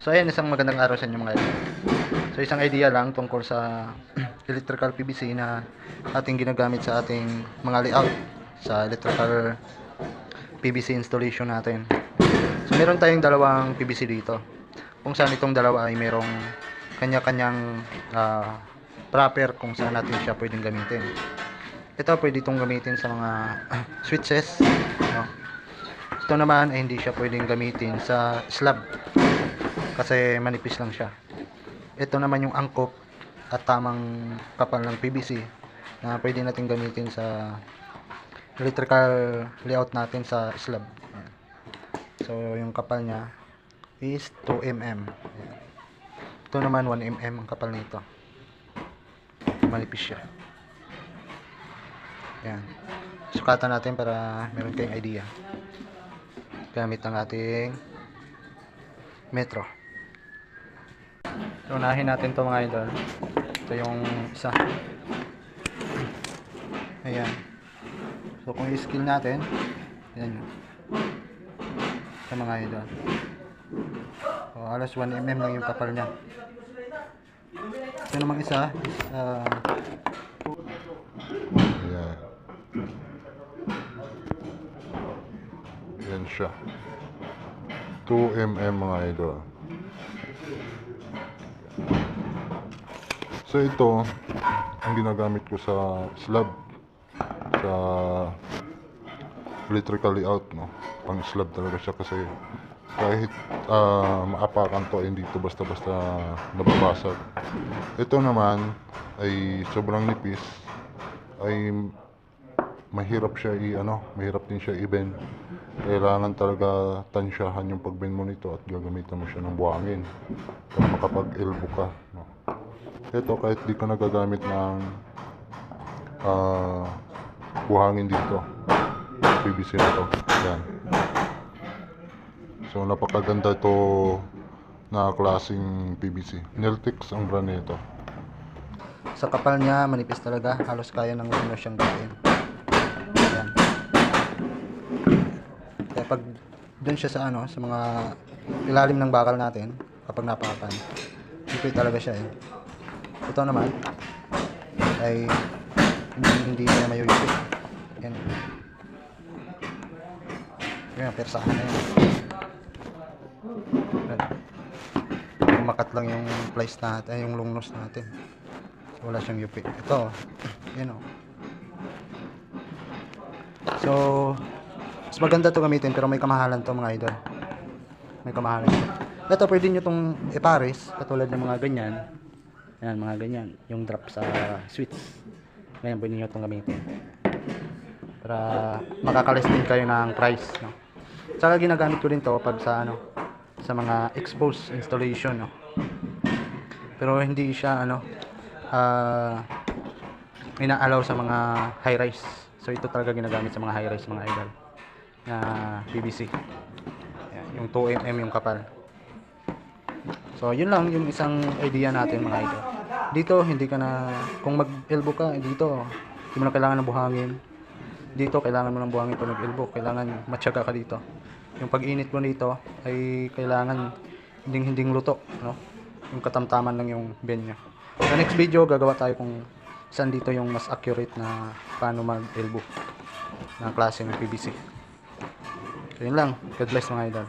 So ayan, isang magandang araw sa inyo mga. So isang idea lang tungkol sa electrical PVC na ating ginagamit sa ating mga layout sa electrical PVC installation natin. So meron tayong dalawang PVC dito. Kung saan itong dalawa ay merong kanya-kanyang ah, proper kung saan natin siya pwedeng gamitin. Ito pwede itong gamitin sa mga switches. No? Ito naman ay hindi siya pwedeng gamitin sa slab kasi manipis lang siya. Ito naman yung angkop at tamang kapal ng PVC na pwede natin gamitin sa electrical layout natin sa slab. So yung kapal niya is 2 mm. Ayan. Ito naman 1 mm ang kapal nito. Manipis siya. Ayan. Sukatan natin para meron kayong idea. Gamit ang ating metro. Unahin natin to mga idol. Ito yung isa. Ayan. So, kung i-skill natin, ayan. Ito mga idol. So, halos 1 mm lang yung kapal niya. Ito namang isa is, ah, Ayan. Yan siya. 2 mm mga idol. So ito, ang ginagamit ko sa slab. Sa electrical layout, no? Pang slab talaga siya kasi kahit ah, maapakan to, hindi to basta-basta nababasag. Ito naman ay sobrang nipis ay mahirap siya i ano, mahirap din siya i-bend. Kailangan talaga tansyahan yung pag-bend mo nito at gagamitan mo siya ng buhangin para makapag-elbow ka. No? Ito kahit di ka nagagamit ng ah, buhangin dito. PVC na to. Yan. So napakaganda to na klaseng PVC. Neltex ang brand nito. sa kapal niya, manipis talaga. Halos kaya ng ano siyang gawin. Ayan. Kaya pag dun siya sa ano, sa mga ilalim ng bakal natin, kapag napakan, ipit talaga siya eh. Ito naman, ay hindi, hindi niya mayuyupit. Yan. Yan, persahan na yan. Yan. Umakat lang yung plies natin, ay yung lungnos natin. Wala siyang yupi. Ito, yun o. So, mas maganda to gamitin pero may kamahalan to mga idol. May kamahalan. Ito, pwede nyo tong ipares, katulad ng mga ganyan. Yan, mga ganyan. Yung drop sa switch. Ganyan, pwede nyo itong gamitin. Para makakalis din kayo ng price. No? Saka ginagamit ko din to pag sa ano, sa mga exposed installation. No? Pero hindi siya ano, ah ina-allow sa mga high rise. So ito talaga ginagamit sa mga high rise mga idol na PVC. Yan, yung 2 mm yung kapal. So yun lang yung isang idea natin mga idol. Dito hindi ka na kung mag-elbow ka eh, dito hindi mo na kailangan ng buhangin. Dito kailangan mo ng buhangin pag mag-elbow. Kailangan matyaga ka dito. Yung pag-init mo dito ay kailangan hinding hinding luto, no? Yung katamtaman lang yung bend niya. Sa next video, gagawa tayo kung saan dito yung mas accurate na paano mag-elbow na klase ng PVC. So, yun lang. God bless mga idol.